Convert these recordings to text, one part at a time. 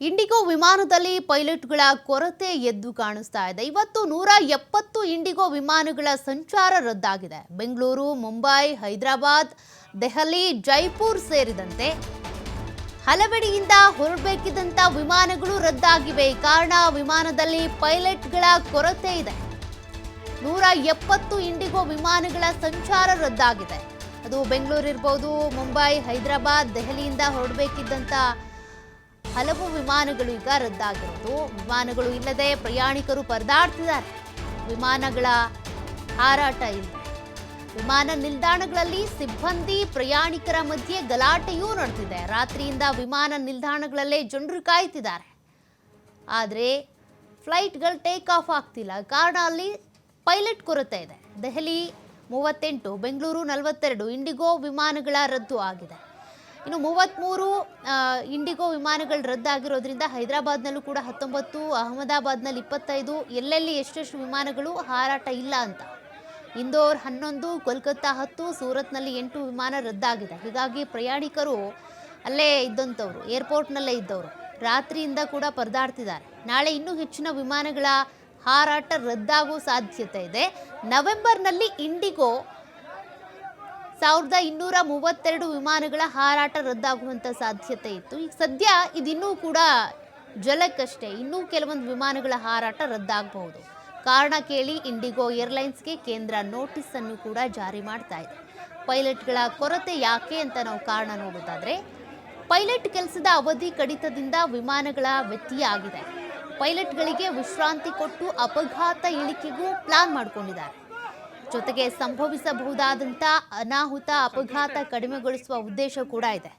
IndiGo ವಿಮಾನದಲ್ಲಿ ಪೈಲಟ್ಗಳ ಕೊರತೆ ಎದ್ದು ಕಾಣಿಸ್ತಾ ಇದೆ. ಇವತ್ತು ನೂರ ಎಪ್ಪತ್ತು ಇಂಡಿಗೋ ವಿಮಾನಗಳ ಸಂಚಾರ ರದ್ದಾಗಿದೆ. ಬೆಂಗಳೂರು, ಮುಂಬೈ, ಹೈದರಾಬಾದ್, ದೆಹಲಿ, ಜೈಪುರ್ ಸೇರಿದಂತೆ ಹಲವೆಡೆಯಿಂದ ಹೊರಡಬೇಕಿದ್ದಂಥ ವಿಮಾನಗಳು ರದ್ದಾಗಿವೆ. ಕಾರಣ ವಿಮಾನದಲ್ಲಿ ಪೈಲಟ್ಗಳ ಕೊರತೆ ಇದೆ. ನೂರ ಎಪ್ಪತ್ತು ಇಂಡಿಗೋ ವಿಮಾನಗಳ ಸಂಚಾರ ರದ್ದಾಗಿದೆ. ಅದು ಬೆಂಗಳೂರು ಇರ್ಬೋದು ಮುಂಬೈ, ಹೈದರಾಬಾದ್, ದೆಹಲಿಯಿಂದ ಹೊರಡಬೇಕಿದ್ದಂಥ ಹಲವು ವಿಮಾನಗಳು ಈಗ ರದ್ದಾಗಿರೋದು. ವಿಮಾನಗಳು ಇಲ್ಲದೆ ಪ್ರಯಾಣಿಕರು ಪರದಾಡ್ತಿದ್ದಾರೆ. ವಿಮಾನಗಳ ಹಾರಾಟ ಇಲ್ಲ. ವಿಮಾನ ನಿಲ್ದಾಣಗಳಲ್ಲಿ ಸಿಬ್ಬಂದಿ, ಪ್ರಯಾಣಿಕರ ಮಧ್ಯೆ ಗಲಾಟೆಯೂ ನಡೆದಿದೆ. ರಾತ್ರಿಯಿಂದ ವಿಮಾನ ನಿಲ್ದಾಣಗಳಲ್ಲೇ ಜನರು ಕಾಯ್ತಿದ್ದಾರೆ. ಆದರೆ ಫ್ಲೈಟ್ಗಳು ಟೇಕ್ ಆಫ್ ಆಗ್ತಿಲ್ಲ. ಕಾರಣ ಅಲ್ಲಿ ಪೈಲಟ್ ಕೊರತೆ ಇದೆ. ದೆಹಲಿ ಮೂವತ್ತೆಂಟು, ಬೆಂಗಳೂರು ನಲವತ್ತೆರಡು, ಇಂಡಿಗೋ ವಿಮಾನಗಳ ರದ್ದು ಆಗಿದೆ. ಇನ್ನು ಮೂವತ್ತ್ಮೂರು ಇಂಡಿಗೋ ವಿಮಾನಗಳು ರದ್ದಾಗಿರೋದ್ರಿಂದ ಹೈದರಾಬಾದ್ನಲ್ಲೂ ಕೂಡ ಹತ್ತೊಂಬತ್ತು, ಅಹಮದಾಬಾದ್ನಲ್ಲಿ ಇಪ್ಪತ್ತೈದು, ಎಲ್ಲೆಲ್ಲಿ ಎಷ್ಟೆಷ್ಟು ವಿಮಾನಗಳು ಹಾರಾಟ ಇಲ್ಲ ಅಂತ. ಇಂದೋರ್ ಹನ್ನೊಂದು, ಕೋಲ್ಕತ್ತಾ ಹತ್ತು, ಸೂರತ್ನಲ್ಲಿ ಎಂಟು ವಿಮಾನ ರದ್ದಾಗಿದೆ. ಹೀಗಾಗಿ ಪ್ರಯಾಣಿಕರು ಅಲ್ಲೇ ಇದ್ದಂಥವ್ರು, ಏರ್ಪೋರ್ಟ್ನಲ್ಲೇ ಇದ್ದವರು, ರಾತ್ರಿಯಿಂದ ಕೂಡ ಪರದಾಡ್ತಿದ್ದಾರೆ. ನಾಳೆ ಇನ್ನೂ ಹೆಚ್ಚಿನ ವಿಮಾನಗಳ ಹಾರಾಟ ರದ್ದಾಗೋ ಸಾಧ್ಯತೆ ಇದೆ. ನವೆಂಬರ್ನಲ್ಲಿ ಇಂಡಿಗೋ ಸಾವಿರದ ಇನ್ನೂರ ಮೂವತ್ತೆರಡು ವಿಮಾನಗಳ ಹಾರಾಟ ರದ್ದಾಗುವಂಥ ಸಾಧ್ಯತೆ ಇತ್ತು. ಸದ್ಯ ಇದಿನ್ನೂ ಕೂಡ ಜಲಕ್ಕಷ್ಟೇ. ಇನ್ನೂ ಕೆಲವೊಂದು ವಿಮಾನಗಳ ಹಾರಾಟ ರದ್ದಾಗಬಹುದು. ಕಾರಣ ಕೇಳಿ ಇಂಡಿಗೋ ಏರ್ಲೈನ್ಸ್ಗೆ ಕೇಂದ್ರ ನೋಟಿಸ್ ಅನ್ನು ಕೂಡ ಜಾರಿ ಮಾಡ್ತಾ ಇದೆ. ಪೈಲಟ್ಗಳ ಕೊರತೆ ಯಾಕೆ ಅಂತ ನಾವು ಕಾರಣ ನೋಡೋದಾದರೆ ಪೈಲಟ್ ಕೆಲಸದ ಅವಧಿ ಕಡಿತದಿಂದ ವಿಮಾನಗಳ ವ್ಯತ್ಯಯ ಆಗಿದೆ. ಪೈಲಟ್ಗಳಿಗೆ ವಿಶ್ರಾಂತಿ ಕೊಟ್ಟು ಅಪಘಾತ ಇಳಿಕೆಗೂ ಪ್ಲಾನ್ ಮಾಡಿಕೊಂಡಿದ್ದಾರೆ. ಜೊತೆಗೆ ಸಂಭವಿಸಬಹುದಾದಂಥ ಅನಾಹುತ ಅಪಘಾತ ಕಡಿಮೆಗೊಳಿಸುವ ಉದ್ದೇಶ ಕೂಡ ಇದೆ.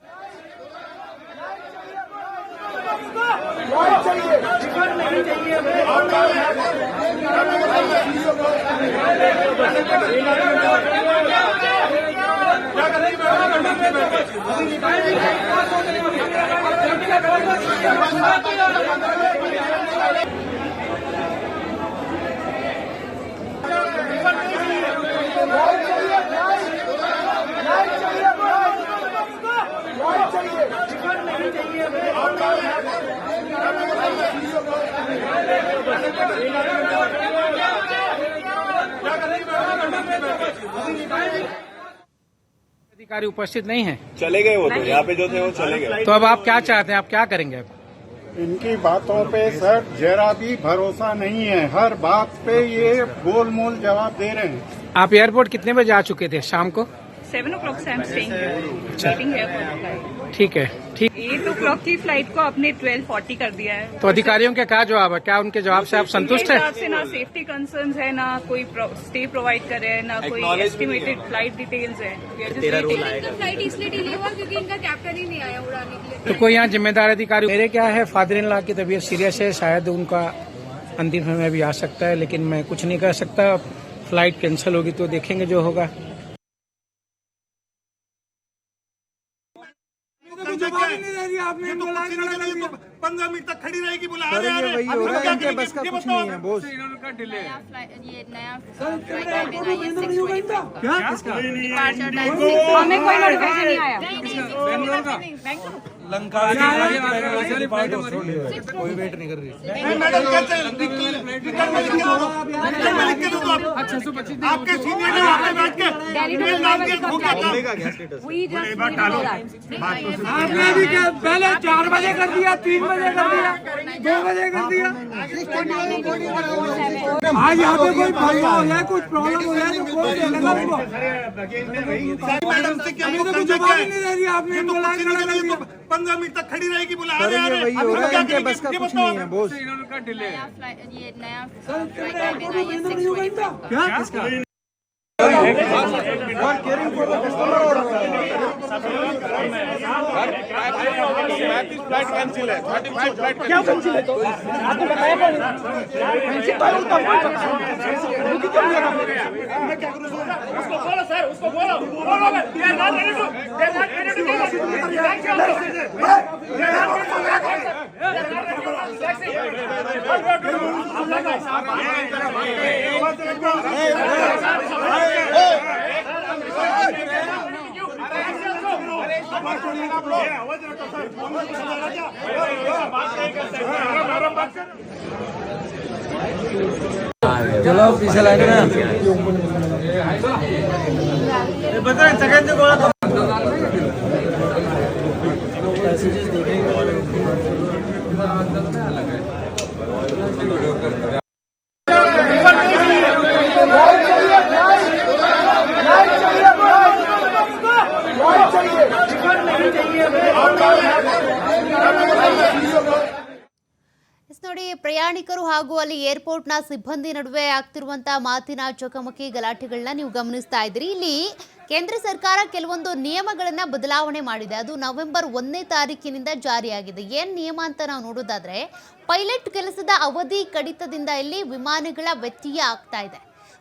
अधिकारी उपस्थित नहीं है। चले गए वो तो यहाँ पे जो थे वो चले गए। तो अब आप क्या चाहते हैं? आप क्या करेंगे अब? इनकी बातों पे सर जरा भी भरोसा नहीं है। हर बात पे ये गोलमोल जवाब दे रहे हैं। आप एयरपोर्ट कितने बजे आ चुके थे? शाम को? सेवन ओ क्लॉक से I am staying waiting here for the flight ठीक है ठीक। एट ओ क्लॉक की फ़्लाइट को आपने ट्वेल्व फोर्टी कर दिया है। तो अधिकारियों का क्या जवाब है? क्या उनके जवाब से आप संतुष्ट हैं? से ना सेफ्टी कंसर्न्स है ना कोई स्टे प्रोवाइड करे है ना कोई एस्टिमेटेड फ़्लाइट डिटेल्स है। फ़्लाइट इसलिए डिले हुआ क्योंकि इनका कैप्टन ही नहीं आया उड़ाने के लिए। तो कोई यहाँ जिम्मेदार अधिकारी मेरे क्या है फादर इन लॉ की तबीयत सीरियस है शायद उनका अंतिम समय भी आ सकता है लेकिन मैं कुछ नहीं कर सकता। फ़्लाइट कैंसिल होगी तो देखेंगे जो होगा। पंद्रह मिनट तक खड़ी रहेगी बुला रहे हैं वही हो रहा है इनके बस का कुछ नहीं है बोस नया फ़्लाइट ये नया है डिपार्चर टाइम हमें कोई नोटिफिकेशन नहीं आया। बेंगलुरु। का कोई वेट नहीं कर रही। मैडम कैसे तो आपके सीनियर ने बैठ के डाल। के भूखा था तो आपने भी पहले चार बजे कर दिया तीन बजे कर दिया दो बजे कर दिया। आज यहाँ पे कोई फ़ायदा हो जाए कुछ प्रॉब्लम हो जाए तो कोई मैडम से क्या नहीं दे रही आपने पंद्रह मिनट तक खड़ी रहेगी बोला बस का कुछ नहीं है बोस। ये नया क्या one caring for the customer or flight cancel है? थर्टी फाइव फ़्लाइट क्या कैंसिल है तो आपको बताया कौन कैंसिल तो उनका कोई पता नहीं क्यों नहीं लगा मैं क्या करूँ उसको बोलो सर उसको बोलो बोलो they not ready to they not ready to चलो पीछे लाएंगे ना ಎಸ್ ನೋಡಿ, ಪ್ರಯಾಣಿಕರು ಹಾಗೂ ಅಲ್ಲಿ ಏರ್ಪೋರ್ಟ್ನ ಸಿಬ್ಬಂದಿ ನಡುವೆ ಆಗ್ತಿರುವಂತಹ ಮಾತಿನ ಚಕಮಕಿ ಗಲಾಟೆಗಳನ್ನ ನೀವು ಗಮನಿಸ್ತಾ ಇದ್ದೀರಿ. ಇಲ್ಲಿ ಕೇಂದ್ರ ಸರ್ಕಾರ ಕೆಲವೊಂದು ನಿಯಮಗಳನ್ನ ಬದಲಾವಣೆ ಮಾಡಿದೆ. ಅದು ನವೆಂಬರ್ ಒಂದನೇ ತಾರೀಕಿನಿಂದ ಜಾರಿಯಾಗಿದೆ. ಏನ್ ನಿಯಮ ಅಂತ ನಾವು ನೋಡೋದಾದ್ರೆ, ಪೈಲಟ್ ಕೆಲಸದ ಅವಧಿ ಕಡಿತದಿಂದ ಇಲ್ಲಿ ವಿಮಾನಗಳ ವ್ಯತ್ಯಯ ಆಗ್ತಾ ಇದೆ.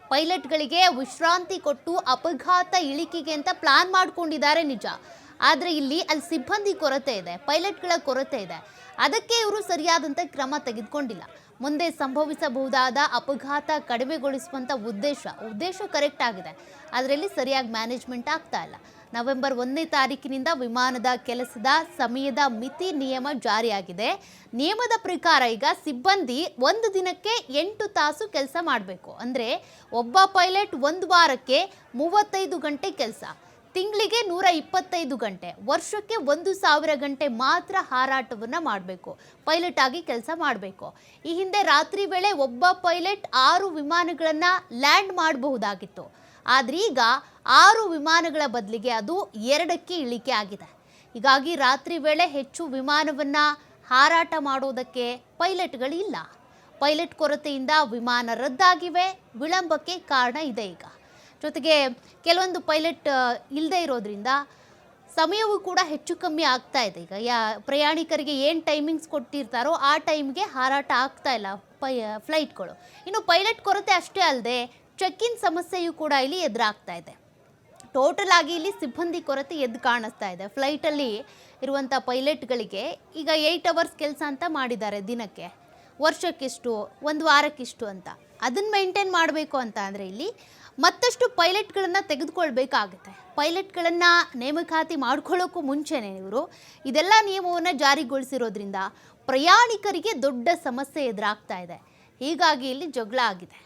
ಪೈಲಟ್ಗಳಿಗೆ ವಿಶ್ರಾಂತಿ ಕೊಟ್ಟು ಅಪಘಾತ ಇಳಿಕೆಗೆ ಅಂತ ಪ್ಲಾನ್ ಮಾಡ್ಕೊಂಡಿದ್ದಾರೆ ನಿಜ. ಆದರೆ ಇಲ್ಲಿ ಅಲ್ಲಿ ಸಿಬ್ಬಂದಿ ಕೊರತೆ ಇದೆ, ಪೈಲಟ್ಗಳ ಕೊರತೆ ಇದೆ. ಅದಕ್ಕೆ ಇವರು ಸರಿಯಾದಂಥ ಕ್ರಮ ತೆಗೆದುಕೊಂಡಿಲ್ಲ. ಮುಂದೆ ಸಂಭವಿಸಬಹುದಾದ ಅಪಘಾತ ಕಡಿಮೆಗೊಳಿಸುವಂಥ ಉದ್ದೇಶ ಉದ್ದೇಶ ಕರೆಕ್ಟ್ ಆಗಿದೆ. ಅದರಲ್ಲಿ ಸರಿಯಾಗಿ ಮ್ಯಾನೇಜ್ಮೆಂಟ್ ಆಗ್ತಾ ಇಲ್ಲ. ನವೆಂಬರ್ ಒಂದನೇ ತಾರೀಕಿನಿಂದ ವಿಮಾನದ ಕೆಲಸದ ಸಮಯದ ಮಿತಿ ನಿಯಮ ಜಾರಿಯಾಗಿದೆ. ನಿಯಮದ ಪ್ರಕಾರ ಈಗ ಸಿಬ್ಬಂದಿ ಒಂದು ದಿನಕ್ಕೆ ಎಂಟು ತಾಸು ಕೆಲಸ ಮಾಡಬೇಕು. ಅಂದರೆ ಒಬ್ಬ ಪೈಲಟ್ ಒಂದು ವಾರಕ್ಕೆ ಮೂವತ್ತೈದು ಗಂಟೆ ಕೆಲಸ. ತಿಂಗಳಿಗೆ ನೂರ ಇಪ್ಪತ್ತೈದು ಗಂಟೆ, ವರ್ಷಕ್ಕೆ ಒಂದು ಸಾವಿರ ಗಂಟೆ ಮಾತ್ರ ಹಾರಾಟವನ್ನು ಮಾಡಬೇಕು, ಪೈಲಟ್ ಆಗಿ ಕೆಲಸ ಮಾಡಬೇಕು. ಈ ಹಿಂದೆ ರಾತ್ರಿ ವೇಳೆ ಒಬ್ಬ ಪೈಲಟ್ ಆರು ವಿಮಾನಗಳನ್ನು ಲ್ಯಾಂಡ್ ಮಾಡಬಹುದಾಗಿತ್ತು. ಆದರೆ ಈಗ ಆರು ವಿಮಾನಗಳ ಬದಲಿಗೆ ಅದು ಎರಡಕ್ಕೆ ಇಳಿಕೆ ಆಗಿದೆ. ಹೀಗಾಗಿ ರಾತ್ರಿ ವೇಳೆ ಹೆಚ್ಚು ವಿಮಾನವನ್ನು ಹಾರಾಟ ಮಾಡೋದಕ್ಕೆ ಪೈಲಟ್ಗಳಿಲ್ಲ. ಪೈಲಟ್ ಕೊರತೆಯಿಂದ ವಿಮಾನ ರದ್ದಾಗಿವೆ, ವಿಳಂಬಕ್ಕೆ ಕಾರಣ ಇದೆ ಈಗ. ಜೊತೆಗೆ ಕೆಲವೊಂದು ಪೈಲಟ್ ಇಲ್ಲದೆ ಇರೋದ್ರಿಂದ ಸಮಯವೂ ಕೂಡ ಹೆಚ್ಚು ಕಮ್ಮಿ ಆಗ್ತಾ ಇದೆ. ಈಗ ಯಾ, ಪ್ರಯಾಣಿಕರಿಗೆ ಏನು ಟೈಮಿಂಗ್ಸ್ ಕೊಟ್ಟಿರ್ತಾರೋ ಆ ಟೈಮ್ಗೆ ಹಾರಾಟ ಆಗ್ತಾ ಇಲ್ಲ ಪೈ ಫ್ಲೈಟ್ಗಳು ಇನ್ನು ಪೈಲಟ್ ಕೊರತೆ ಅಷ್ಟೇ ಅಲ್ಲದೆ ಚೆಕ್ ಇನ್ ಸಮಸ್ಯೆಯೂ ಕೂಡ ಇಲ್ಲಿ ಎದುರಾಗ್ತಾ ಇದೆ. ಟೋಟಲ್ ಆಗಿ ಇಲ್ಲಿ ಸಿಬ್ಬಂದಿ ಕೊರತೆ ಎದ್ದು ಕಾಣಿಸ್ತಾ ಇದೆ. ಫ್ಲೈಟಲ್ಲಿ ಇರುವಂಥ ಪೈಲಟ್ಗಳಿಗೆ ಈಗ ಏಯ್ಟ್ ಅವರ್ಸ್ ಕೆಲಸ ಅಂತ ಮಾಡಿದ್ದಾರೆ ದಿನಕ್ಕೆ. ವರ್ಷಕ್ಕಿಷ್ಟು, ಒಂದು ವಾರಕ್ಕಿಷ್ಟು ಅಂತ. ಅದನ್ನು ಮೇಂಟೈನ್ ಮಾಡಬೇಕು ಅಂತ ಅಂದರೆ ಇಲ್ಲಿ ಮತ್ತಷ್ಟು ಪೈಲಟ್ಗಳನ್ನು ತೆಗೆದುಕೊಳ್ಬೇಕಾಗುತ್ತೆ. ಪೈಲಟ್ಗಳನ್ನು ನೇಮಕಾತಿ ಮಾಡ್ಕೊಳ್ಳೋಕ್ಕೂ ಮುಂಚೆನೇ ಇವರು. ಇದೆಲ್ಲ ನಿಯಮವನ್ನು ಜಾರಿಗೊಳಿಸಿರೋದ್ರಿಂದ ಪ್ರಯಾಣಿಕರಿಗೆ ದೊಡ್ಡ ಸಮಸ್ಯೆ ಎದುರಾಗ್ತಾ ಇದೆ. ಹೀಗಾಗಿ ಇಲ್ಲಿ ಜಗಳ ಆಗಿದೆ.